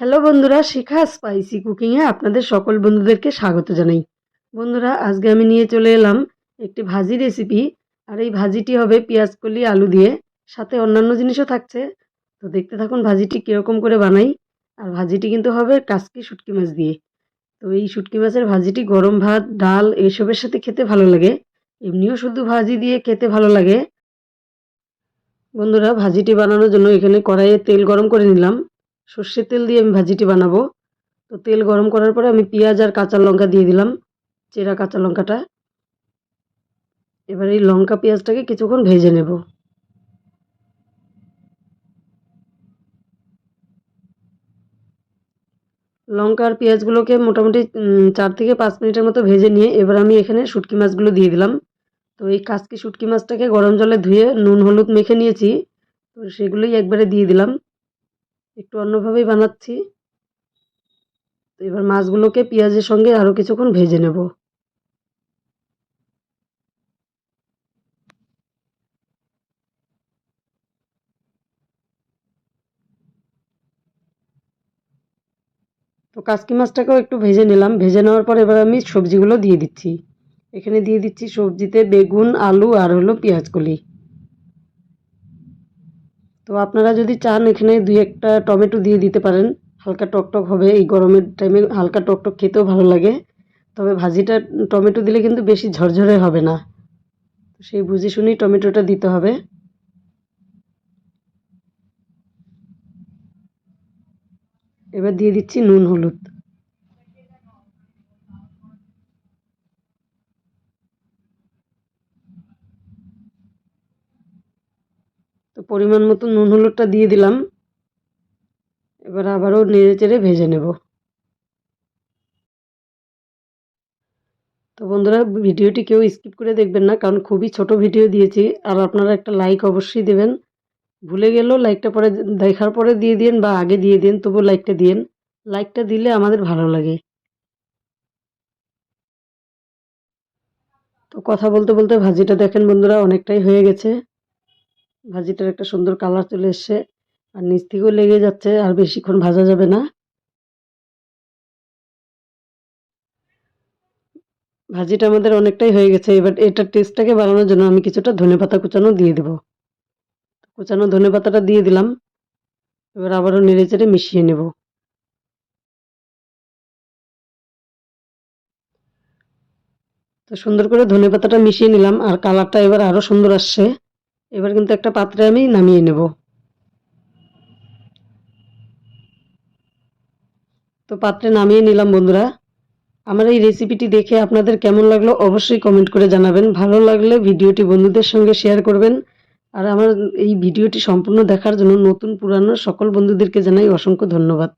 Hello বন্ধুরা, শিখা spicy কুকিংয়ে আপনাদের সকল বন্ধুদেরকে স্বাগত জানাই। বন্ধুরা, আজকে আমি নিয়ে চলে এলাম একটি ভাজি রেসিপি আর এই ভাজিটি হবে পেঁয়াজ কলি আলু দিয়ে। সাথে অন্যান্য জিনিসও থাকছে। তো দেখতে থাকুন ভাজিটি কীরকম করে বানাই। আর ভাজিটি কিন্তু হবে কাসকি শুটকি মাছ দিয়ে। তো এই শুটকি মাছের ভাজিটি গরম ভাত, ডাল এইসবের সাথে খেতে ভালো লাগে। এমনিও শুধু ভাজি দিয়ে খেতে ভালো লাগে। বন্ধুরা, ভাজিটি বানানোর জন্য এখানে কড়াইয়ে তেল গরম করে নিলাম। সর্ষের তেল দিয়ে আমি ভাজিটি বানাবো। তো তেল গরম করার পরে আমি পেঁয়াজ আর কাঁচা লঙ্কা দিয়ে দিলাম, চেরা কাঁচা লঙ্কাটা। এবার এই লঙ্কা পেঁয়াজটাকে কিছুক্ষণ ভেজে নেব। লঙ্কা আর পেঁয়াজগুলোকে মোটামুটি চার থেকে পাঁচ মিনিটের মতো ভেজে নিয়ে এবার আমি এখানে শুটকি মাছগুলো দিয়ে দিলাম। তো এই কাঁচকি শুটকি মাছটাকে গরম জলে ধুয়ে নুন, হলুদ মেখে নিয়েছি। তো সেগুলোই একবারে দিয়ে দিলাম। একটু অন্যভাবেই বানাচ্ছি। তো এবার মাছগুলোকে পেঁয়াজের সঙ্গে আরও কিছুক্ষণ ভেজে নেব। তো কাসকি মাছটাকেও একটু ভেজে নিলাম। ভেজে নেওয়ার পর এবার আমি সবজিগুলো দিয়ে দিচ্ছি। এখানে দিয়ে দিচ্ছি সবজিতে বেগুন, আলু আর হলো পেঁয়াজ কলি তো আপনারা যদি চান, এখানে দুই একটা টমেটো দিয়ে দিতে পারেন। হালকা টকটক হবে, এই গরমের টাইমে হালকা টকটক খেতেও ভালো লাগে। তবে ভাজিটা, টমেটো দিলে কিন্তু বেশি ঝরঝরে হবে না। সেই বুঝে শুনেই টমেটোটা দিতে হবে। এবার দিয়ে দিচ্ছি নুন, হলুদ। তো পরিমাণ মতো নুন হলুদটা দিয়ে দিলাম। এবার আবারও নেড়ে চেড়ে ভেজে নেব। তো বন্ধুরা, ভিডিওটি কেউ স্কিপ করে দেখবেন না, কারণ খুবই ছোট ভিডিও দিয়েছি। আর আপনারা একটা লাইক অবশ্যই দেবেন। ভুলে গেলেও লাইকটা পরে দেখার পরে দিয়ে দিন বা আগে দিয়ে দিন তবু লাইকটা দিন। লাইকটা দিলে আমাদের ভালো লাগে। তো কথা বলতে বলতে ভাজিটা দেখেন বন্ধুরা, অনেকটাই হয়ে গেছে। ভাজিটার একটা সুন্দর কালার চলে এসছে। আর নিচ থেকেও লেগে যাচ্ছে, আর বেশিক্ষণ ভাজা যাবে না। ভাজিটা আমাদের অনেকটাই হয়ে গেছে, এবার এটার টেস্টটাকে বাড়ানোর জন্য আমি কিছুটা ধনে পাতা কুচানো দিয়ে দেবো। কুচানো ধনে পাতাটা দিয়ে দিলাম, এবার আবারও নেড়ে চেড়ে মিশিয়ে নেব। তো সুন্দর করে ধনে পাতাটা মিশিয়ে নিলাম, আর কালারটা এবার আরও সুন্দর আসছে। এবার কিন্তু একটা পাত্রে আমি নামিয়ে নেব। তো পাত্রে নামিয়ে নিলাম বন্ধুরা। আমার এই রেসিপিটি দেখে আপনাদের কেমন লাগল অবশ্যই কমেন্ট করে জানাবেন। ভালো লাগলে ভিডিওটি বন্ধুদের সঙ্গে শেয়ার করবেন। আর আমার এই ভিডিওটি সম্পূর্ণ দেখার জন্য নতুন পুরানো সকল বন্ধুদেরকে জানাই অসংখ্য ধন্যবাদ।